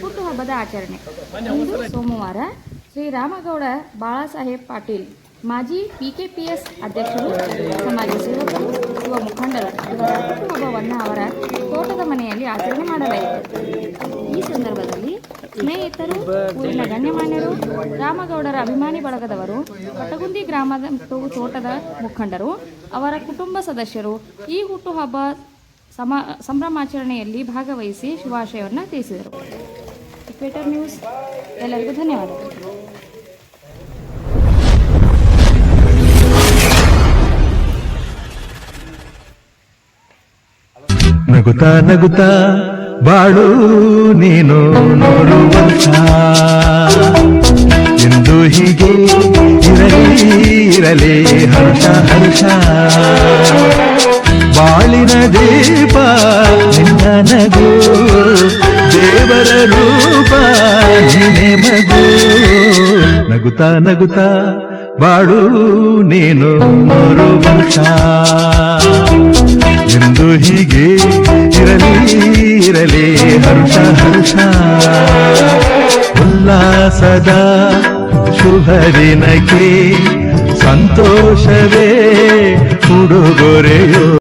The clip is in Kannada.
ಹುಟ್ಟುಹಬ್ಬದ ಆಚರಣೆ. ಇಂದು ಸೋಮವಾರ ಶ್ರೀರಾಮಗೌಡ ಬಾಳಾಸಾಹೇಬ್ ಪಾಟೀಲ್ ಮಾಜಿ ಪಿಕೆಪಿಎಸ್ ಅಧ್ಯಕ್ಷರು ಸಮಾಜ ಸೇವಕರು ಯುವ ಮುಖಂಡರು ಇವರ ಹುಟ್ಟುಹಬ್ಬವನ್ನು ಅವರ ತೋಟದ ಮನೆಯಲ್ಲಿ ಆಚರಣೆ ಮಾಡಲಾಯಿತು. ಈ ಸಂದರ್ಭದಲ್ಲಿ ಸ್ನೇಹಿತರು ಊರಿನ ಗಣ್ಯಮಾನ್ಯರು ರಾಮಗೌಡರ ಅಭಿಮಾನಿ ಬಳಗದವರು ಕಟಗುಂದಿ ಗ್ರಾಮದ ತೋಟದ ಮುಖಂಡರು ಅವರ ಕುಟುಂಬ ಸದಸ್ಯರು ಈ ಹುಟ್ಟುಹಬ್ಬ ಸಮ, ಸಂಭ್ರಮಾಚರಣೆಯಲ್ಲಿ ಭಾಗವಹಿಸಿ ಶುಭಾಶಯವನ್ನು ತಿಳಿಸಿದರು. ಇಕ್ವೇಟರ್ ನ್ಯೂಸ್ ಎಲ್ಲರಿಗೂ ಧನ್ಯವಾದಗಳು. ನಗುತ್ತಾ ನಗುತ್ತಾ ಬಾಳು ನೀನು ನೋಡುವಂತ. ಎಂದು ಹೀಗೆ ಇರಲಿ ಇರಲಿ ಹರ್ಷ ಹರ್ಷ. ಬಾಳಿನ ದೀಪ ನಿನ್ನ ನಗು ದೇವರ ರೂಪ, ನೀನೆ ಮಗು. ನಗುತ್ತಾ ನಗುತ್ತಾ ಬಾಳು ನೀನು ನೋಡು ವರ್ಷ ಎಂದು ಹೀಗೆ ಇರಲಿ ಇರಲಿ, ಹರ್ಷ ಹರ್ಷ. ಉಲ್ಲಾಸದ ಶುಭರಿನಕ್ಕೆ ಸಂತೋಷವೇ ಉಡುಗೊರೆಯೋ